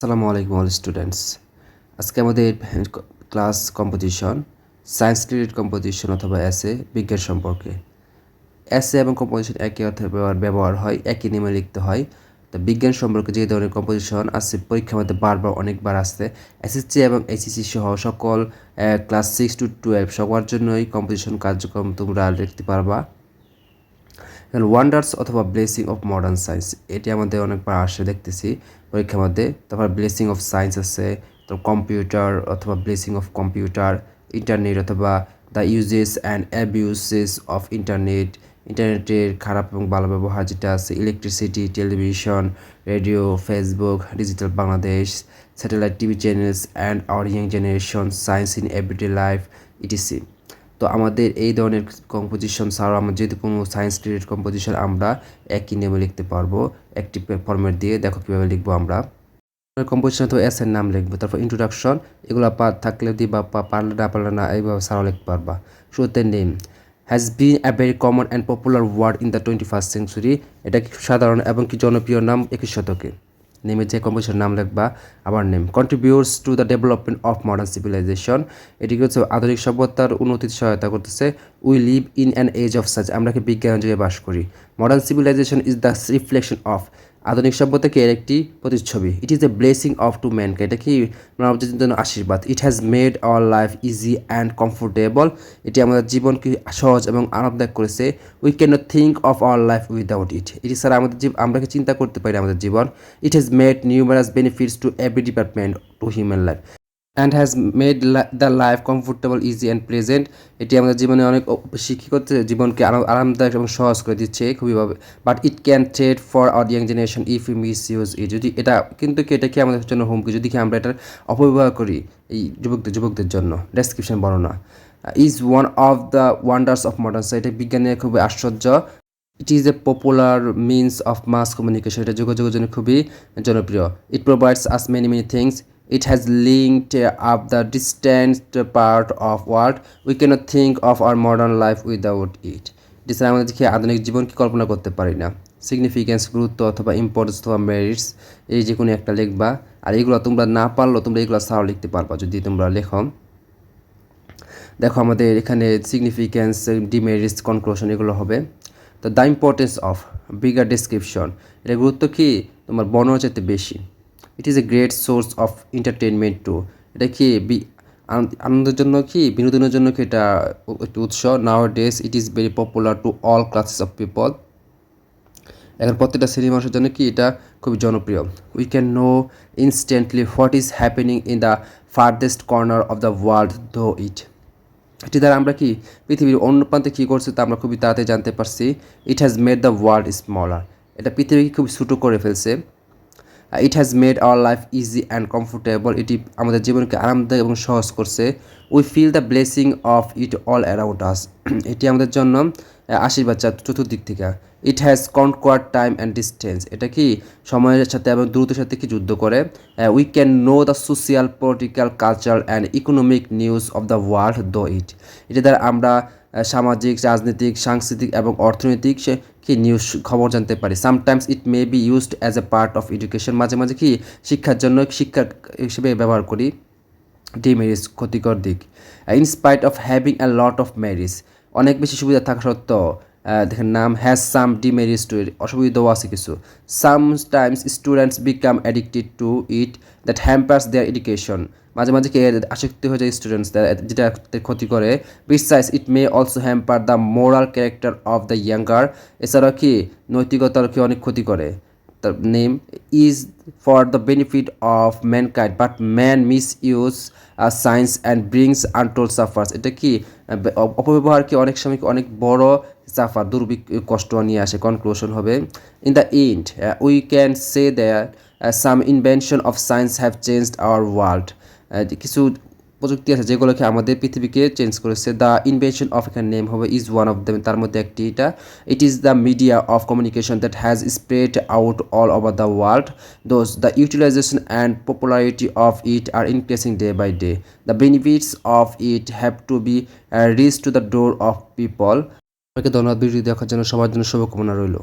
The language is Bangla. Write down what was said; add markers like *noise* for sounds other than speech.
আসসালামু আলাইকুম অল স্টুডেন্টস। আজকে আমাদের class composition, science related composition অথবা এসে বিজ্ঞান সম্পর্কে। এসে এবং কম্পোজিশন একই অর্থে ব্যবহার হয়, একই নিয়মে লিখতে হয়। তো বিজ্ঞান সম্পর্কে যে ধরনের কম্পোজিশন আছে, পরীক্ষার মধ্যে বারবার অনেকবার আসছে। এসএসসি এবং এইচএসসি সহ সকল ক্লাস সিক্স টু টুয়েলভ সবার জন্যই কম্পোজিশন কার্যক্রম তোমরা লিখতে পারবা। ওয়ান্ডার্স অথবা ব্লেসিং অফ মডার্ন সায়েন্স এটি আমাদের অনেকবার আসে, দেখতেছি পরীক্ষার মধ্যে। তারপর ব্লেসিং অফ সায়েন্স আছে তো কম্পিউটার অথবা ব্লেসিং অফ কম্পিউটার ইন্টারনেট অথবা the uses and abuses of internet ইন্টারনেটের খারাপ এবং ভালো ব্যবহার যেটা আছে electricity television radio Facebook digital Bangladesh satellite TV channels and our young generation science in everyday life etc তো আমাদের এই ধরনের কম্পোজিশন ছাড়াও আমরা যেহেতু কোনো সায়েন্স রিলেটেড কম্পোজিশন আমরা একই নিয়মে লিখতে পারব, একটি ফর্মেট দিয়ে। দেখো কীভাবে লিখব আমরা। কম্পোজিশন তো এস এর নাম লিখব, তারপর ইন্ট্রোডাকশন এগুলো পা থাকলে দিয়ে বা পারলে না পারলে না, এইভাবে ছাড়াও লিখতে পারবা। শুরুতে name has been a very common and popular word in the twenty first century এটা কি সাধারণ এবং কি জনপ্রিয় নাম? একুশ শতকে। নেমের যে কম্পোজিশন নাম লিখবা, আবার name. Contributes to the development of modern civilization এটি হচ্ছে আধুনিক সভ্যতার উন্নতির সহায়তা করতেছে। We live in an age of such আমরা কি বিজ্ঞান যুগে বাস করি। Modern civilization is the reflection of আধুনিক সভ্যতাকে এর একটি প্রতিচ্ছবি? It is a blessing of to ম্যানকে এটা কি মানবজাতির জন্য আশীর্বাদ? It has made our life easy and comfortable এটি আমাদের জীবনকে সহজ এবং আরামদায়ক করেছে। We can not think of our life without it এটি ছাড়া আমাদের জীব আমরা কি চিন্তা করতে পারি আমাদের জীবন? It has made numerous benefits to every department to human life and has made the life comfortable easy and present এটি আমাদের জীবনে অনেক কী করতে, জীবনকে আরামদায়ক এবং সহজ করে দিচ্ছে খুবইভাবে but it can trade for our young generation if you misuse ই যদি এটা, কিন্তু কি এটা কি আমাদের জন্য হুমকি? যদি কি আমরা এটার অপব্যবহার করি এই যুবকদের যুবকদের জন্য? ডেসক্রিপশন বর্ণনা। Is one of the wonders of modern এটা বিজ্ঞানের খুবই আশ্চর্য। It is a popular means of mass communication এটা যোগাযোগের জন্য খুবই জনপ্রিয়। It provides us many many things it has linked up the distant part of world. We cannot think of our modern life without it. এছাড়া আমাদের দেখি আধুনিক জীবনকে কল্পনা করতে পারি না? সিগনিফিকেন্স গুরুত্ব অথবা ইম্পর্টেন্স অথবা মেরিটস এই যে কোনো একটা লিখবা। আর এগুলো তোমরা না পারলেও তোমরা এগুলো ছাড়াও লিখতে পারবা যদি তোমরা লেখো। দেখো আমাদের এখানে সিগনিফিকেন্স ডিমেরিটস কনক্লুশন এগুলো হবে। তো the importance of bigger description এটা গুরুত্ব কি? তোমার বর্ণনা চাইতে বেশি। It is a great source of entertainment to এটা কি আনন্দের জন্য কি, বিনোদনের জন্য কি এটা একটি উৎস? Nowadays it is very popular to all classes of people এখন প্রত্যেকটা শ্রেণি মানুষের জন্য কি এটা খুবই জনপ্রিয়। We can know instantly what is happening in the farthest corner of the world though it এটি দ্বারা আমরা কি পৃথিবীর অন্য প্রান্তে কী করছে তা আমরা খুবই তাড়াতাড়ি জানতে পারছি। It has made the world smaller এটা পৃথিবীকে খুব ছোটো করে ফেলছে। It has made our life easy and comfortable এটি আমাদের জীবনকে আরামদায়ক এবং সহজ করছে। We feel the blessing of it all around us *clears throat* এটি আমাদের জন্য আশীর্বাদ চতুর্দিক থেকে। It has conquer time and distance এটা কি সময়ের সাথে এবং দ্রুতের সাথে কি যুদ্ধ করে? We can know the social political culture and economic news of the world though it এটা দ্বারা আমরা সামাজিক, রাজনৈতিক, সাংস্কৃতিক এবং অর্থনৈতিক কি নিউজ খবর জানতে পারি। Sometimes it may be used as a part of education মাঝে মাঝে কি শিক্ষার জন্য শিক্ষা হিসেবে ব্যবহার করি। ডিমেরিস ক্ষতিকর দিক। In spite of having a lot of merits অনেক বেশি সুবিধা থাকা সত্ত্বেও দেখেন নাম হ্যাজ সাম ডিমেরিস টু ইট অসুবিধাও আছে কিছু। Sometimes students become addicted to it that hampers their education মাঝে মাঝে কি আসক্তি হয়ে যায় স্টুডেন্টস যেটা ক্ষতি করে। Besides it may also hamper the moral character of the younger এছাড়াও কি নৈতিকতার কি অনেক ক্ষতি করে। তার name is for the benefit of mankind but man misuse science and brings untold suffers এটা কি অপব্যবহার কি অনেক সময় অনেক বড় সাফার দুর্ভিক কষ্ট নিয়ে আসে কনক্লুশন হবে? In the end we can say that some invention of science have changed our world কিছু প্রযুক্তি আছে যেগুলোকে আমাদের পৃথিবীকে চেঞ্জ করেছে। দ্য ইনভেনশন অফ এখানে নেম হবে ইজ ওয়ান অফ দেম তার মধ্যে একটি এটা। It is the media of communication that has spread out all over the world those the utilization and popularity of it are increasing day by day the benefits of it have to be reach to the door of people ধন্যবাদ। ভিডিও দেখার জন্য সবার জন্য শুভকামনা রইল।